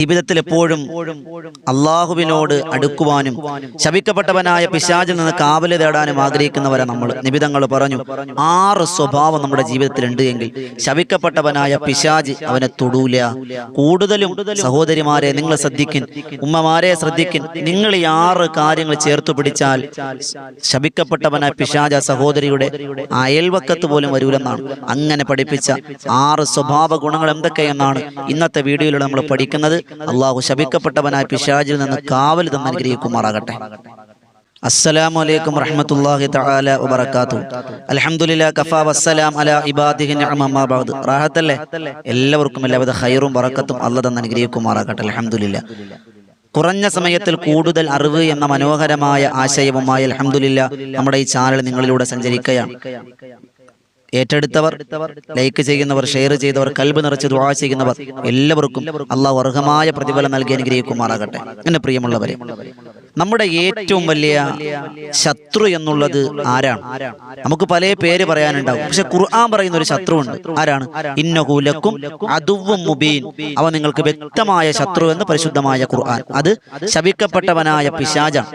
ജീവിതത്തിൽ എപ്പോഴും അള്ളാഹുവിനോട് അടുക്കുവാനും ശപിക്കപ്പെട്ടവനായ പിശാചിൽ നിന്ന് കാവൽ തേടാനും ആഗ്രഹിക്കുന്നവരെ നമ്മൾ. നിബിതങ്ങൾ പറഞ്ഞു ആറ് സ്വഭാവം നമ്മുടെ ജീവിതത്തിൽ ഉണ്ട് എങ്കിൽ ശപിക്കപ്പെട്ടവനായ പിശാജ് അവനെ തൊടൂല. കൂടുതലും സഹോദരിമാരെ നിങ്ങൾ ശ്രദ്ധിക്കും ഉമ്മമാരെ ശ്രദ്ധിക്കും നിങ്ങൾ ഈ ആറ് കാര്യങ്ങൾ ചേർത്ത് പിടിച്ചാൽ ശപിക്കപ്പെട്ടവനായ പിശാജ സഹോദരിയുടെ അയൽവക്കത്ത് പോലും വരൂലെന്നാണ്. അങ്ങനെ പഠിപ്പിച്ച ആറ് സ്വഭാവ ഗുണങ്ങൾ എന്തൊക്കെയെന്നാണ് ഇന്നത്തെ വീഡിയോയിലൂടെ നമ്മൾ പഠിക്കുന്നത്. അള്ളാഹു ശപിക്കപ്പെട്ടവനായ പിശാജിൽ നിന്ന് കാവൽ തന്നെ അനുഗ്രഹിക്കുമാറാകട്ടെ. അസ്സലാമു അലൈക്കും റഹ്മത്തുള്ളാഹി തആല വബറകാതു അൽഹംദുലില്ലാ കഫാ വസ്സലാം അലാ ഇബാദിഹി നിഅമ അമ്മാ ബഅദ്. റാഹത്തല്ലേ? എല്ലാവർക്കും എല്ലാവിധ ഹൈറും ബറക്കത്തും അല്ലാഹ് തന്ന അനുഗ്രഹിക്കുമാറാകട്ടെ. അൽഹംദുലില്ലാ കുറഞ്ഞ സമയത്തിൽ കൂടുതൽ അറിവ് എന്ന മനോഹരമായ ആശയവുമായി അലഹമുല്ല നമ്മുടെ ഈ ചാനൽ നിങ്ങളിലൂടെ സഞ്ചരിക്കുകയാണ്. ഏറ്റെടുത്തവർ ലൈക്ക് ചെയ്യുന്നവർ ഷെയർ ചെയ്തവർ കൽബ് നിറച്ച് ദുആ ചെയ്യുന്നവർ എല്ലാവർക്കും അള്ളാഹു അർഹമായ പ്രതിഫലം നൽകി അനുഗ്രഹിക്കുമാറാകട്ടെ. എന്റെ പ്രിയമുള്ളവരെ നമ്മുടെ ഏറ്റവും വലിയ ശത്രു എന്നുള്ളത് ആരാണ്? നമുക്ക് പല പേര് പറയാനുണ്ടാവും. പക്ഷെ ഖുർആൻ പറയുന്ന ഒരു ശത്രു ഉണ്ട് ആരാണ് ഇന്നകൂലക്കും അതുവും മുബീൻ. അവ നിങ്ങൾക്ക് വ്യക്തമായ ശത്രു എന്ന് പരിശുദ്ധമായ ഖുർആൻ. അത് ശപിക്കപ്പെട്ടവനായ പിശാജാണ്.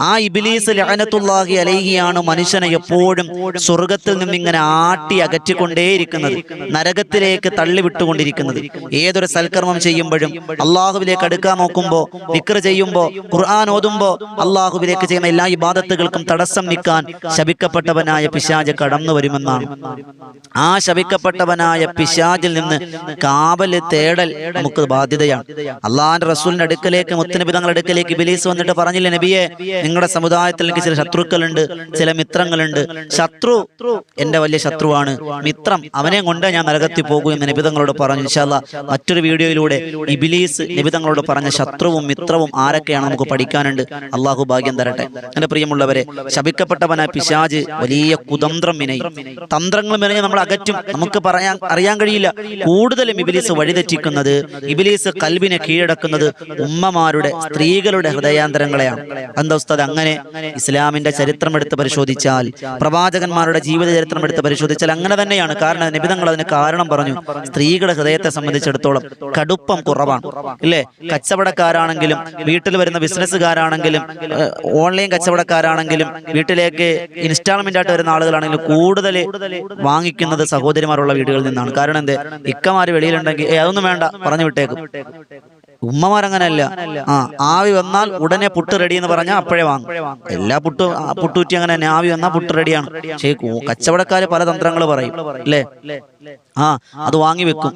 ആ ഇബിലീസ് ലഅനത്തുല്ലാഹി അലൈഹിയാണ് മനുഷ്യനെ എപ്പോഴും സ്വർഗത്തിൽ നിന്ന് ഇങ്ങനെ ആട്ടി അകറ്റിക്കൊണ്ടേയിരിക്കുന്നത്. നരകത്തിലേക്ക് തള്ളിവിട്ടുകൊണ്ടിരിക്കുന്നത്. ഏതൊരു സൽക്കർമ്മം ചെയ്യുമ്പോഴും അള്ളാഹുവിലേക്ക് അടുക്കാൻ നോക്കുമ്പോ വിക്ര ചെയ്യുമ്പോ ഖുർആൻ ഓതുമ്പോ അള്ളാഹുവിലേക്ക് ചെയ്യുന്ന എല്ലാ ഇബാദത്തുകൾക്കും തടസ്സം നിൽക്കാൻ ശപിക്കപ്പെട്ടവനായ പിശാജ് കടന്നു വരുമെന്നാണ്. ആ ശപിക്കപ്പെട്ടവനായ പിശാജിൽ നിന്ന് കാവൽ തേടൽ നമുക്ക് ബാധ്യതയാണ്. അള്ളാഹിന്റെ റസൂലിന്റെ അടുക്കലേക്ക് മുത്തനബി തങ്ങളുടെ അടുക്കലേക്ക് ബിലീസ് വന്നിട്ട് പറഞ്ഞില്ലേ നബിയെ നിങ്ങളുടെ സമുദായത്തിൽ എനിക്ക് ചില ശത്രുക്കളുണ്ട് ചില മിത്രങ്ങളുണ്ട്. ശത്രു എന്റെ വലിയ ശത്രുവാണ്. മിത്രം അവനെ കൊണ്ട് ഞാൻ നരകത്തിൽ പോകൂ എന്ന് നിബിതങ്ങളോട് പറഞ്ഞു. ഇൻഷാല്ല മറ്റൊരു വീഡിയോയിലൂടെ ഇബിലീസ് നിബിതങ്ങളോട് പറഞ്ഞ ശത്രുവും മിത്രവും ആരൊക്കെയാണ് നമുക്ക് പഠിക്കാനുണ്ട്? അള്ളാഹു ഭാഗ്യം തരട്ടെ. എന്റെ പ്രിയമുള്ളവരെ ശപിക്കപ്പെട്ടവനായ പിശാജ് വലിയ കുതന്ത്രം വിനയും തന്ത്രങ്ങൾ മെനഞ്ഞ് നമ്മൾ അകറ്റും. നമുക്ക് പറയാൻ അറിയാൻ കഴിയില്ല. കൂടുതലും ഇബിലീസ് വഴിതെറ്റിക്കുന്നത് ഇബിലീസ് കൽവിനെ കീഴടക്കുന്നത് ഉമ്മമാരുടെ സ്ത്രീകളുടെ ഹൃദയാന്തരങ്ങളെയാണ്. എന്താ അങ്ങനെ? ഇസ്ലാമിന്റെ ചരിത്രം എടുത്ത് പരിശോധിച്ചാൽ പ്രവാചകന്മാരുടെ ജീവിത ചരിത്രം എടുത്ത് പരിശോധിച്ചാൽ അങ്ങനെ തന്നെയാണ്. കാരണം നിബിധങ്ങൾ അതിന് കാരണം പറഞ്ഞു. സ്ത്രീകളുടെ ഹൃദയത്തെ സംബന്ധിച്ചിടത്തോളം കടുപ്പം കുറവാണ്. ഇല്ലേ? കച്ചവടക്കാരാണെങ്കിലും വീട്ടിൽ വരുന്ന ബിസിനസ്സുകാരാണെങ്കിലും ഏഹ്, ഓൺലൈൻ കച്ചവടക്കാരാണെങ്കിലും വീട്ടിലേക്ക് ഇൻസ്റ്റാൾമെന്റ് ആയിട്ട് വരുന്ന ആളുകളാണെങ്കിലും കൂടുതൽ വാങ്ങിക്കുന്നത് സഹോദരിമാരുള്ള വീടുകളിൽ നിന്നാണ്. കാരണം എന്ത്? ഇക്കമാര് വെളിയിലുണ്ടെങ്കിൽ അതൊന്നും വേണ്ട പറഞ്ഞു വിട്ടേക്കും. ഉമ്മമാരങ്ങനല്ല ആ ആവി വന്നാൽ ഉടനെ പുട്ട് റെഡി എന്ന് പറഞ്ഞാൽ അപ്പോഴേ വാങ്ങും. എല്ലാ പുട്ട് പുട്ടൂറ്റി അങ്ങനെ തന്നെ ആവി വന്നാൽ പുട്ട് റെഡിയാണ് പക്ഷേ കച്ചവടക്കാര് പല തന്ത്രങ്ങൾ പറയും അല്ലേ? ആ അത് വാങ്ങി വെക്കും.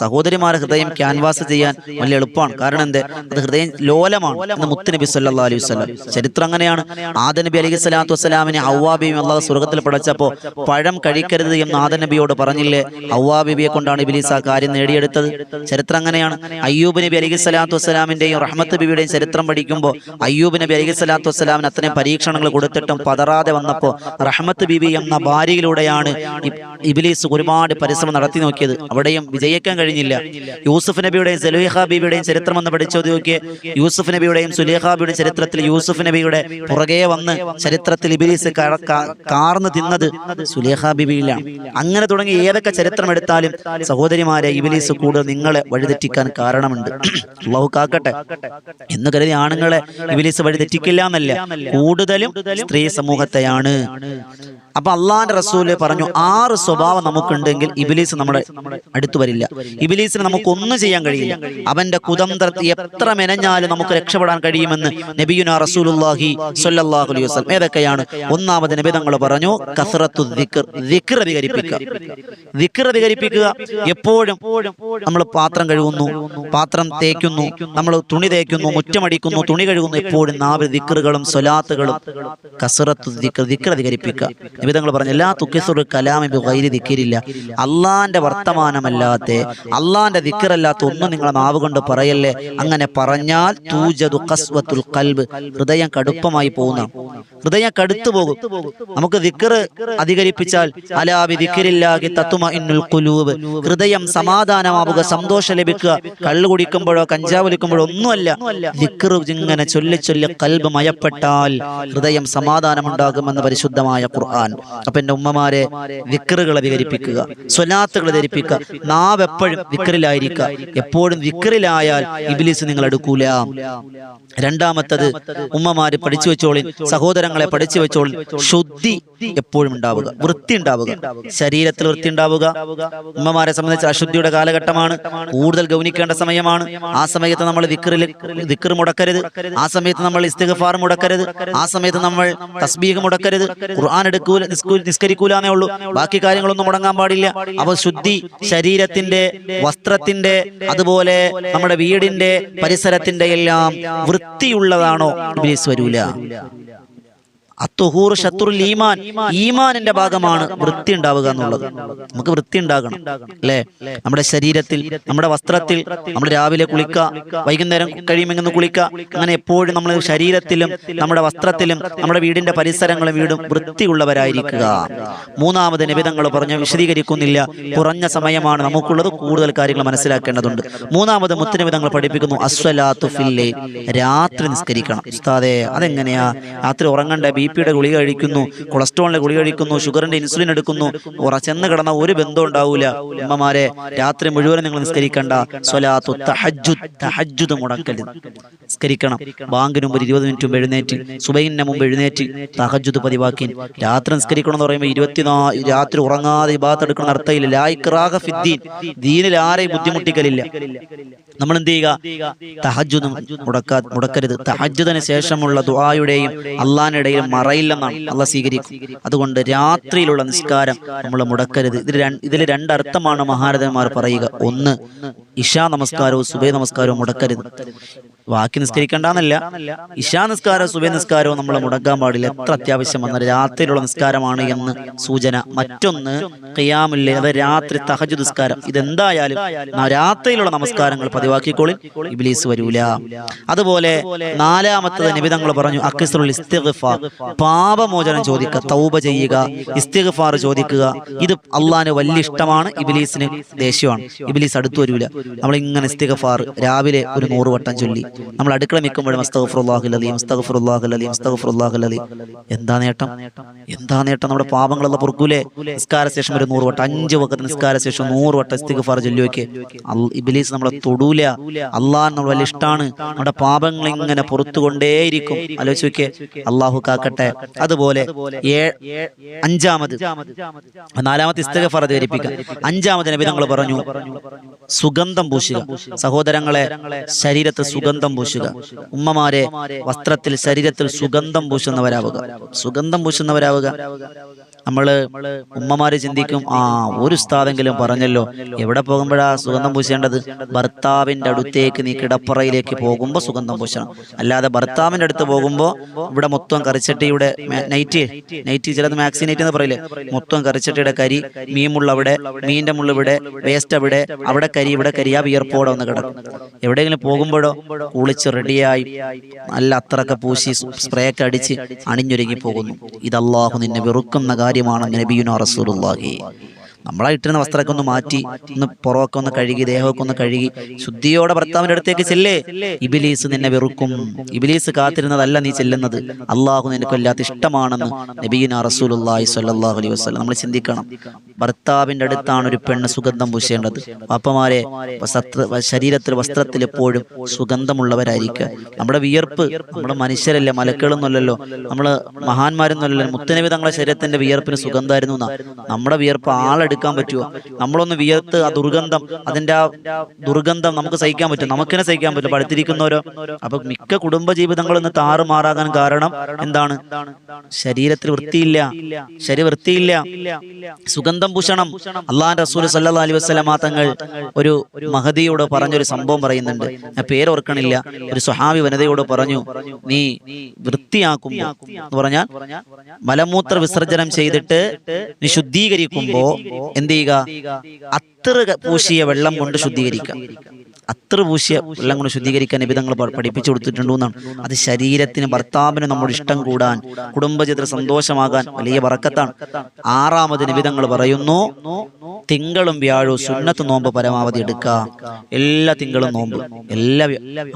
സഹോദരിമാരെ ഹൃദയം ക്യാൻവാസ് ചെയ്യാൻ വലിയ എളുപ്പമാണ്. കാരണം എന്ത്? അത് ഹൃദയം ലോലമാണ്. എന്ന് മുത്തുനബി സല്ലാ അലൈഹി വസ്ലാം ചരിത്രം അങ്ങനെയാണ്. ആദ നബി അലൈഹി സ്വലാത്തു വസ്സലാമിനെ ഔവാബിയും അള്ളാഹ് സ്വർഗത്തിൽ പഠിച്ചപ്പോൾ പഴം കഴിക്കരുത് എന്ന് ആദ നബിയോട് പറഞ്ഞില്ലേ? ഔവാബിബിയെ കൊണ്ടാണ് ഇബിലീസ് ആ കാര്യം നേടിയെടുത്തത്. ചരിത്രം അങ്ങനെയാണ്. അയ്യൂബ് നബി അലൈഹി സ്വലാത്തു വസ്സലാമിന്റെയും റഹ്മത്ത് ബിബിയുടെയും ചരിത്രം പഠിക്കുമ്പോൾ അയ്യൂബ് നബി അലൈഹി സ്വലാത്തു വസ്സലാമിന് അത്രയും പരീക്ഷണങ്ങൾ കൊടുത്തിട്ടും പതറാതെ വന്നപ്പോൾ റഹ്മത്ത് ബിബി എന്ന ഭാര്യയിലൂടെയാണ് ഇബിലീസ് ഒരുപാട് പരിശ്രമം നടത്തി നോക്കിയത്. അവിടെയും വിജയിക്കാൻ കഴിഞ്ഞില്ല. യൂസുഫ് നബിയുടെയും സുലേഖ ബീബിയുടെയും ചരിത്രം എന്ന് പഠിച്ചു നോക്കിയേ. യൂസുഫ് നബിയുടെയും സുലേഖ ബിയുടെ ചരിത്രത്തിൽ യൂസുഫ് നബിയുടെ പുറകെ വന്ന് ചരിത്രത്തിൽ ഇബിലീസ് കാർന്ന് തിന്നത് സുലേഖ ബിബിയിലാണ് അങ്ങനെ തുടങ്ങി ഏതൊക്കെ ചരിത്രം എടുത്താലും സഹോദരിമാരെ ഇബിലീസ് കൂടുതൽ നിങ്ങളെ വഴിതെറ്റിക്കാൻ കാരണമുണ്ട്. അള്ളാഹു കാക്കട്ടെ. എന്ന് കരുതി ആണുങ്ങളെ ഇബിലീസ് വഴിതെറ്റിക്കില്ല എന്നല്ല കൂടുതലും സ്ത്രീ സമൂഹത്തെയാണ്. അപ്പൊ അള്ളാന്റെ റസൂൽ പറഞ്ഞു ആറ് സ്വഭാവം നമുക്കുണ്ടെങ്കിൽ ഇബിലീസ് നമ്മുടെ അടുത്തു വരില്ല. ഇബിലീസിന് നമുക്ക് ഒന്നും ചെയ്യാൻ കഴിയില്ല. അവന്റെ കുതന്ത്രത്തിൽ എത്ര മെനഞ്ഞാലും നമുക്ക് രക്ഷപ്പെടാൻ കഴിയുമെന്ന് നബിയുന റസൂലുല്ലാഹി സൊല്ലാഹു അലൈഹി വസ്ലം ഏതൊക്കെയാണ്? ഒന്നാമത് നബി തങ്ങൾ പറഞ്ഞു കസറത്തു അധികരിപ്പിക്കുക. എപ്പോഴും നമ്മൾ പാത്രം കഴുകുന്നു പാത്രം തേക്കുന്നു നമ്മൾ തുണി തേക്കുന്നു മുറ്റമടിക്കുന്നു തുണി കഴുകുന്നു എപ്പോഴും നാവ് ദിക്കറുകളും സ്വലാത്തുകളും. കസറത്തു ദിക്ർ ദിക്ർ അധികരിപ്പിക്കുക. നിബിധങ്ങൾ പറഞ്ഞു എല്ലാ തുക്കിസുർ കലാമി ഗൈരി ദിക്കിരില്ല. അള്ളാന്റെ വർത്തമാനമല്ലാത്ത അള്ളാന്റെ ദിക്കറല്ലാത്ത ഒന്നും നിങ്ങളെ നാവ് കൊണ്ട് പറയല്ലേ? അങ്ങനെ പറഞ്ഞാൽ തൂജതു കസ്വത്തുൽ കൽബ് ഹൃദയം കടുപ്പമായി പോകുന്ന. ഹൃദയം കടുത്തു പോകും. നമുക്ക് ദിക്കറ് അധികരിപ്പിച്ചാൽ അലാബി ദിക്കരില്ലാഹി തത്തുമ ഇന്നുൽ കുലൂബ് ഹൃദയം സമാധാനമാവുക സന്തോഷം ലഭിക്കുക. കള്ളു കുടിക്കുമ്പോഴോ കഞ്ചാവ് വലിക്കുമ്പോഴോ ഒന്നുമല്ല. ദിക്കറ് ഇങ്ങനെ ചൊല്ലി ചൊല്ലി കൽബ് മയപ്പെട്ടാൽ ഹൃദയം സമാധാനമുണ്ടാകുമെന്ന് പരിശുദ്ധമായ ഖുർആൻ. അപ്പൊ എന്റെ ഉമ്മമാരെ ദിക്കറ് ദിക്കറുകൾ അധികരിപ്പിക്കുക സ്വലാത്തുകൾ ധരിപ്പിക്കുക. നാവ് എപ്പോഴും വിക്കറിലായിരിക്കുക എപ്പോഴും വിക്കറിലായാൽ ഇബിലിസ് നിങ്ങൾ എടുക്കൂല. രണ്ടാമത്തത് ഉമ്മമാര് പഠിച്ചു വെച്ചോളിൻ സഹോദരങ്ങളെ പഠിച്ചു വെച്ചോളിൻ ശുദ്ധി എപ്പോഴും ഉണ്ടാവുക വൃത്തി ഉണ്ടാവുക ശരീരത്തിൽ വൃത്തി ഉണ്ടാവുക. ഉമ്മമാരെ സംബന്ധിച്ച് അശുദ്ധിയുടെ കാലഘട്ടമാണ് കൂടുതൽ ഗൗനിക്കേണ്ട സമയമാണ്. ആ സമയത്ത് നമ്മൾ വിക്റിൽ വിക്ർ മുടക്കരുത്. ആ സമയത്ത് നമ്മൾ ഇസ്തിഗഫാർ മുടക്കരുത്. ആ സമയത്ത് നമ്മൾ തസ്ബീഹ് മുടക്കരുത്. ഖുർആൻ എടുക്കൂല നിസ്കരിക്കൂലെന്നേ ഉള്ളൂ. ബാക്കി കാര്യങ്ങളൊന്നും മുടങ്ങാൻ പാടില്ല. അപ്പൊ ശുദ്ധി ശരീരത്തിന്റെ വസ്ത്രത്തിന്റെ അതുപോലെ നമ്മുടെ വീടിന്റെ പരിസരത്തിന്റെ എല്ലാം വൃത്തിയുള്ളതാണോ? വരൂല. അത്തുഹൂർ ഈമാൻ ഈമാനിന്റെ ഭാഗമാണ് വൃത്തി ഉണ്ടാവുക എന്നുള്ളത്. നമുക്ക് വൃത്തി ഉണ്ടാകണം അല്ലേ? നമ്മുടെ ശരീരത്തിൽ നമ്മുടെ വസ്ത്രത്തിൽ നമ്മൾ രാവിലെ കുളിക്കുക വൈകുന്നേരം കഴിയുമെങ്കിൽ കുളിക്കുക. അങ്ങനെ എപ്പോഴും നമ്മൾ ശരീരത്തിലും നമ്മുടെ വസ്ത്രത്തിലും നമ്മുടെ വീടിന്റെ പരിസരങ്ങളും വീടും വൃത്തിയുള്ളവരായിരിക്കുക. മൂന്നാമത് നിബിധങ്ങൾ പറഞ്ഞ് വിശദീകരിക്കുന്നില്ല. കുറഞ്ഞ സമയമാണ് നമുക്കുള്ളത്. കൂടുതൽ കാര്യങ്ങൾ മനസ്സിലാക്കേണ്ടതുണ്ട്. മൂന്നാമത് മുത്തനിബിധങ്ങൾ പഠിപ്പിക്കുന്നു അസ്വലാത്തു ഫില്ലേ. രാത്രി നിസ്കരിക്കണം. ഉസ്താദേ അതെങ്ങനെയാ? രാത്രി ഉറങ്ങണ്ട ബി പിയുടെ ഗുളിക കഴിക്കുന്നു കൊളസ്ട്രോളിന്റെ ഗുളിക കഴിക്കുന്നു ഷുഗറിന്റെ ഇൻസുലിൻ എടുക്കുന്നു ഉറച്ചെന്ന് ചെന്ന് കിടന്ന ഒരു ബന്ധം ഉണ്ടാവൂല. ഉമ്മമാരെ രാത്രി മുഴുവൻ നിങ്ങൾ നിസ്കരിക്കേണ്ട. സ്വലാത്തു തഹജ്ജുദ് മുടക്കരുത് നിസ്കരിക്കണം. ബാങ്കിന് മുമ്പ് ഇരുപത് മിനിറ്റ് മുമ്പ് എഴുന്നേറ്റ് സുബൈന് മുമ്പ് എഴുന്നേറ്റ് തഹജ്ജുദ് പതിവാക്കി രാത്രി നിസ്കരിക്കണം എന്ന് പറയുമ്പോൾ ഇരുപത്തിനാ രാത്രി ഉറങ്ങാതെ ഇബാത്ത് എടുക്കണം അർത്ഥമില്ല. ലായിക്രാഹ ഫിദ്ദീൻ. ദീനിൽ ആരെയും ബുദ്ധിമുട്ടിക്കലില്ല. നമ്മൾ എന്ത് ചെയ്യുക? മുടക്കാ മുടക്കരുത്. തഹജ്ജുദിന് ശേഷമുള്ള ദുആയുടെയും അള്ളാഹിനിടയിലും മറയില്ലെന്നാണ് അല്ല സ്വീകരിക്കും. അതുകൊണ്ട് രാത്രിയിലുള്ള നിസ്കാരം നമ്മൾ മുടക്കരുത്. ഇതിൽ ഇതിൽ രണ്ടർത്ഥമാണ് മഹാരഥന്മാർ പറയുക. ഒന്ന് ഇഷാ നമസ്കാരവും സുബൈ നമസ്കാരവും മുടക്കരുത്. ബാക്കി നിസ്കരിക്കണ്ടെന്നല്ല. ഇശാ നിസ്കാരോ സുബേ നിസ്കാരവും നമ്മൾ മുടക്കാൻ പാടില്ല. എത്ര അത്യാവശ്യം വന്ന രാത്രിയിലുള്ള നിസ്കാരമാണ് എന്ന് സൂചന. മറ്റൊന്ന് ഖിയാമില്ലേ അത് രാത്രി തഹജു നിസ്കാരം. ഇതെന്തായാലും രാത്രിയിലുള്ള നമസ്കാരങ്ങൾ പതിവാക്കിക്കോളിൽ ഇബിലീസ് വരൂല. അതുപോലെ നാലാമത്തത് നിബിതങ്ങൾ പറഞ്ഞു അക്കിസ്റുൽ ഇസ്തിഗ്ഫാർ പാപമോചനം ചോദിക്കുക തൗബ ചെയ്യുക ഇസ്തിഗ്ഫാർ ചോദിക്കുക. ഇത് അള്ളാഹിന് വലിയ ഇഷ്ടമാണ് ഇബിലീസിന് ദേഷ്യമാണ്. ഇബിലീസ് അടുത്തു വരൂല. നമ്മൾ ഇങ്ങനെ ഇസ്തിഗ്ഫാർ രാവിലെ ഒരു നൂറ് വട്ടം ചൊല്ലി. നമ്മൾ അടുക്കള മിക്കുമ്പോഴും അസ്തഗ്ഫിറുല്ലാഹുൽ അലീം എന്താ നേട്ടം? എന്താ നേട്ടം? നമ്മുടെ പാപങ്ങളെല്ലാം പൊറുക്കൂലേ? നിസ്കാര ശേഷം ഒരു നൂറ് വട്ടം അഞ്ച് വക്കത്ത് നിസ്കാര ശേഷം നൂറ് വട്ടം ഇസ്തിഗ്ഫാർ ചൊല്ലി വെക്കേ. ഇബിലീസ് നമ്മളെ തൊടൂല. അള്ളാൻ നമ്മൾ വലിയ ഇഷ്ടമാണ് നമ്മുടെ പാപങ്ങൾ ഇങ്ങനെ പുറത്തുകൊണ്ടേയിരിക്കും. ആലോചിച്ച് നോക്കിയേ അള്ളാഹു കാക്കട്ടെ. അതുപോലെ അഞ്ചാമത്. നാലാമത്തെ ഇസ്തഗഫർ അധികരിപ്പിക്കുക അഞ്ചാമത് നബി തങ്ങൾ പറഞ്ഞു സുഗന്ധം പൂശുക. സഹോദരങ്ങളെ ശരീരത്ത് സുഗന്ധം പൂശുക. ഉമ്മമാരെ വസ്ത്രത്തിൽ ശരീരത്തിൽ സുഗന്ധം പൂശുന്നവരാവുക. സുഗന്ധം പൂശുന്നവരാവുക. നമ്മൾ ഉമ്മമാര് ചിന്തിക്കും ആ ഒരു ഉസ്താദെങ്കിലും പറഞ്ഞല്ലോ എവിടെ പോകുമ്പോഴാ സുഗന്ധം പൂശേണ്ടത്? ഭർത്താവിന്റെ അടുത്തേക്ക് നീ കിടപ്പറയിലേക്ക് പോകുമ്പോൾ സുഗന്ധം പൂശണം. അല്ലാതെ ഭർത്താവിന്റെ അടുത്ത് പോകുമ്പോ ഇവിടെ മൊത്തം കറിച്ചട്ടിയുടെ നൈറ്റ് നൈറ്റ് ചിലത് മാക്സി നൈറ്റ് എന്ന് പറയില്ലേ? മൊത്തം കറിച്ചട്ടിയുടെ കരി മീമുള്ള അവിടെ മീനിന്റെ മുള്ള ഇവിടെ വേസ്റ്റ് അവിടെ അവിടെ കരി ഇവിടെ കരി ആ വിയർപ്പോടെ ഒന്ന് കിടക്കും. എവിടെയെങ്കിലും പോകുമ്പോഴോ കുളിച്ച് റെഡിയായി നല്ല അത്രയൊക്കെ പൂശി സ്പ്രേ ഒക്കെ അടിച്ച് അണിഞ്ഞൊരുങ്ങി പോകുന്നു. ഇത് നിന്നെ വെറുക്കുന്ന കാര്യമാണ് നബിയുന റസൂലുള്ളാഹി. നമ്മളായിട്ടിരുന്ന വസ്ത്രമൊക്കെ ഒന്ന് മാറ്റി ഒന്ന് പുറമൊക്കെ ഒന്ന് കഴുകി ദേഹമൊക്കെ ഒന്ന് കഴുകി ശുദ്ധിയോടെ ഭർത്താവിന്റെ അടുത്തേക്ക് ചെല്ലേ? ഇബിലീസ് നിന്നെ വെറുക്കും. ഇബിലീസ് കാത്തിരുന്നതല്ല നീ ചെല്ലുന്നത്. അള്ളാഹു നിനക്ക് വല്ലാത്ത ഇഷ്ടമാണെന്ന് നബീന റസൂലുള്ളാഹി സ്വല്ലല്ലാഹു അലൈഹി വസല്ലം നമ്മൾ ചിന്തിക്കണം. ഭർത്താവിന്റെ അടുത്താണ് ഒരു പെണ്ണ് സുഗന്ധം പൂശേണ്ടത്. അപ്പമാരെ ശരീരത്തിൽ വസ്ത്രത്തിൽ എപ്പോഴും സുഗന്ധമുള്ളവരായിരിക്കുക. നമ്മുടെ വിയർപ്പ് നമ്മുടെ മനുഷ്യരല്ലേ? മലക്കുകളൊന്നുമല്ലല്ലോ നമ്മൾ മഹാന്മാരൊന്നുമല്ലല്ലോ. മുത്തനബി തങ്ങളുടെ ശരീരത്തിന്റെ വിയർപ്പിന് സുഗന്ധമായിരുന്നു നമ്മുടെ വിയർപ്പ് ആളെടുക്കാൻ പറ്റുമോ നമ്മളൊന്ന് വിയർത്ത് ആ ദുർഗന്ധം അതിന്റെ ആ ദുർഗന്ധം നമുക്ക് സഹിക്കാൻ പറ്റും. നമുക്കിനെ സഹിക്കാൻ പറ്റും പഠിത്തിരിക്കുന്നവരോ അപ്പൊ മിക്ക കുടുംബ ജീവിതങ്ങൾ ഇന്ന് താറുമാറാകാൻ കാരണം എന്താണ്? ശരീരത്തിൽ വൃത്തിയില്ല. ശരീര വൃത്തിയില്ല സുഗന്ധം പൂഷണം അള്ളാഹ് റസൂൽ സല്ലാ അലൈഹി വസ്ലമാ തങ്ങൾ ഒരു മഹദിയോട് പറഞ്ഞൊരു സംഭവം പറയുന്നുണ്ട്. ഞാൻ പേരോർക്കണില്ല. ഒരു സ്വഹാബി വനിതയോട് പറഞ്ഞു നീ വൃത്തിയാക്കുമ്പോ എന്ന് പറഞ്ഞാൽ മലമൂത്ര വിസർജനം ചെയ്തിട്ട് നീ ശുദ്ധീകരിക്കുമ്പോ എന്ത് ചെയ്യുക? അത്ര പൂശിയ വെള്ളം കൊണ്ട് ശുദ്ധീകരിക്കുക. അത്ര പൂശിയ വെള്ളം കൊണ്ട് ശുദ്ധീകരിക്കാൻ നിബിധങ്ങൾ പഠിപ്പിച്ചു കൊടുത്തിട്ടുണ്ടെന്നാണ്. അത് ശരീരത്തിന് ഭർത്താവിന് നമ്മുടെ ഇഷ്ടം കൂടാൻ കുടുംബചിത്ര സന്തോഷമാകാൻ വലിയ വറക്കത്താണ് ആറാമത് നിബിധങ്ങൾ പറയുന്നു തിങ്കളും വ്യാഴവും സുന്നത്ത് നോമ്പ് പരമാവധി എടുക്കുക എല്ലാ തിങ്കളും നോമ്പ് എല്ലാ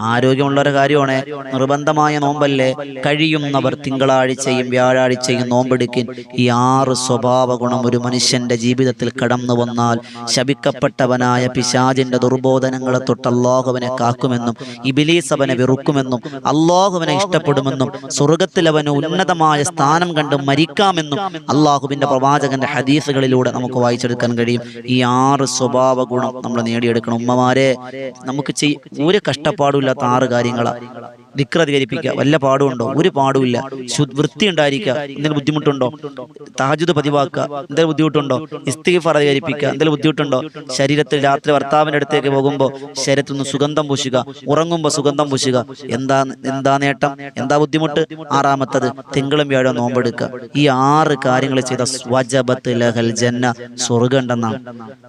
ആരോഗ്യമുള്ളൊരു കാര്യമാണ്. നിർബന്ധമായ നോമ്പല്ലേ. കഴിയുന്നവർ തിങ്കളാഴ്ചയും വ്യാഴാഴ്ചയും നോമ്പെടുക്കിൻ. ഈ ആറ് സ്വഭാവ ഗുണം ഒരു മനുഷ്യന്റെ ജീവിതത്തിൽ കടന്നു വന്നാൽ ശപിക്കപ്പെട്ടവനായ പിശാചിന്റെ ദുർബോധനങ്ങളെ തൊട്ട് അള്ളാഹുവിനെ കാക്കുമെന്നും ഇബിലീസ് അവനെ വെറുക്കുമെന്നും അള്ളാഹുവിനെ ഇഷ്ടപ്പെടുമെന്നും സ്വർഗത്തിൽ അവന് ഉന്നതമായ സ്ഥാനം കണ്ട് മരിക്കാമെന്നും അള്ളാഹുവിന്റെ പ്രവാചകന്റെ ഹദീസുകളിലൂടെ നമുക്ക് വായിച്ചെടുക്കാൻ കഴിയും. ഈ ആറ് സ്വഭാവ ഗുണം നമ്മൾ നേടിയെടുക്കണം. ഉമ്മമാരെ നമുക്ക് ചെയ് ഒരു കഷ്ടപ്പാടുമില്ലാത്ത ആറ് കാര്യങ്ങളാണ് വിക്രധികരിപ്പിക്കുക വല്ല പാടുണ്ടോ ഒരു പാടുമില്ല. വൃത്തി ഉണ്ടായിരിക്കുക. എന്തെങ്കിലും ബുദ്ധിമുട്ടുണ്ടോ? താജുദ് പതിവാക്കുക. എന്തെങ്കിലും ബുദ്ധിമുട്ടുണ്ടോ? ഇസ്തിഫർ അധികരിപ്പിക്കുക. എന്തെങ്കിലും ബുദ്ധിമുട്ടുണ്ടോ? ശരീരത്തിൽ രാത്രി ഭർത്താവിന്റെ അടുത്തേക്ക് പോകുമ്പോൾ ശരീരത്തിൽ നിന്ന് സുഗന്ധം പൂശുക. ഉറങ്ങുമ്പോൾ സുഗന്ധം പൂശുക. എന്താ എന്താ നേട്ടം? എന്താ ബുദ്ധിമുട്ട്? ആറാമത്തത് തിങ്കളും വ്യാഴം നോമ്പെടുക്കുക. ഈ ആറ് കാര്യങ്ങൾ ചെയ്ത സ്വജബത്ത് ലഹൽ ജന്ന സ്വർഗം ഉണ്ടെന്നാണ്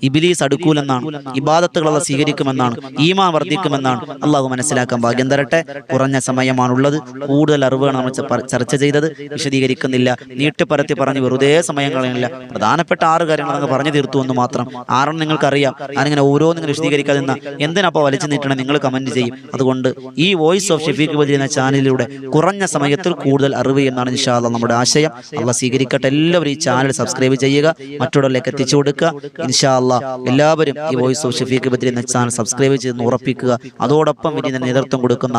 ഇബിലീസ് അടുക്കൂലെന്നാണ്. ഇബാദത്തുകളെ സ്വീകരിക്കുമെന്നാണ്. ഈമാ വർദ്ധിക്കുമെന്നാണ്. അള്ളാഹു മനസ്സിലാക്കാൻ ഭാഗ്യം തരട്ടെ. കുറഞ്ഞ സമയമാണുള്ളത്. കൂടുതൽ അറിവുകൾ നമ്മൾ ചർച്ച ചെയ്തത് വിശദീകരിക്കുന്നില്ല. നീട്ടിപ്പരത്തി പറഞ്ഞ് വെറുതെ സമയം കളയുന്നില്ല. പ്രധാനപ്പെട്ട ആറ് കാര്യങ്ങൾ അങ്ങ് പറഞ്ഞു തീർത്തു എന്ന് മാത്രം. ആറെണ്ണം നിങ്ങൾക്കറിയാം. ഞാനിങ്ങനെ ഓരോന്നും വിശദീകരിക്കാതെ നിന്ന എന്തിനപ്പോൾ വലിച്ചു നീട്ടണം നിങ്ങൾ കമന്റ് ചെയ്യും. അതുകൊണ്ട് ഈ വോയിസ് ഓഫ് ഷെഫീഖ് ബദരി എന്ന ചാനലിലൂടെ കുറഞ്ഞ സമയത്തിൽ കൂടുതൽ അറിവ് എന്നാണ് ഇൻഷാല്ല നമ്മുടെ ആശയം. അള്ള സ്വീകരിക്കട്ടെ. എല്ലാവരും ഈ ചാനൽ സബ്സ്ക്രൈബ് ചെയ്യുക. മറ്റുള്ളവരിലേക്ക് എത്തിച്ചു കൊടുക്കുക. ഇൻഷാല്ല എല്ലാവരും ഈ വോയിസ് ഓഫ് ഷെഫീഖ് ബദരി എന്ന ചാനൽ സബ്സ്ക്രൈബ് ചെയ്തെന്ന് ഉറപ്പിക്കുക. അതോടൊപ്പം ഇനി നേതൃത്വം കൊടുക്കുന്ന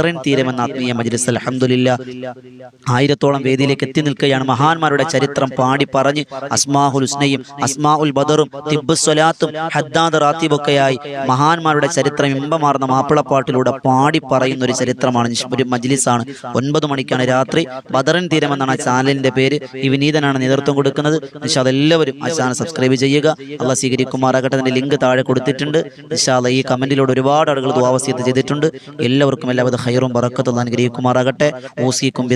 ബദറിൻ തീരമെന്ന ആത്മീയ മജ്ലിസ് അലഹമുല്ല ആയിരത്തോളം വേദിയിലേക്ക് എത്തി നിൽക്കുകയാണ് മഹാന്മാരുടെ ചരിത്രം പാടി പറഞ്ഞ് അസ്മാഹുൽ ഹുസ്നയും അസ്മാ ഉൽ ബദറും തിബ്ബുസ്വലാത്തും ഹദ്ദാദ് റാത്തീബൊക്കെയായി മഹാന്മാരുടെ ചരിത്രം ഇമ്പമാർന്ന മാപ്പിളപ്പാട്ടിലൂടെ പാടി പറയുന്ന ഒരു ചരിത്രമാണ് ഒരു മജ്ലിസാണ്. ഒൻപത് മണിക്കാണ് രാത്രി ബദറിൻ തീരം എന്നാണ് ആ ചാനലിന്റെ പേര് ഈ വിനീതനാണ് നേതൃത്വം കൊടുക്കുന്നത്. നിഷാദ് എല്ലാവരും ആ ചാനൽ സബ്സ്ക്രൈബ് ചെയ്യുക. അള്ള സ്വീകരിക്കുമാറാകട്ടെ അതിന്റെ ലിങ്ക് താഴെ കൊടുത്തിട്ടുണ്ട്. നിഷാദ് ഈ കമന്റിലൂടെ ഒരുപാട് ആളുകൾ ദ്വാവസ്യത്ത് ചെയ്തിട്ടുണ്ട് എല്ലാവർക്കും എല്ലാവിധ ഹൈറും ബറക്കത്തുള്ള അനുഗ്രഹിക്കുമാറാകട്ടെ. ഓസിക്കും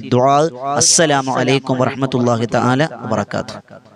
അസ്സലാമു അലൈക്കും വറഹ്മത്തുള്ളാഹി തആല വബറകാതുഹു.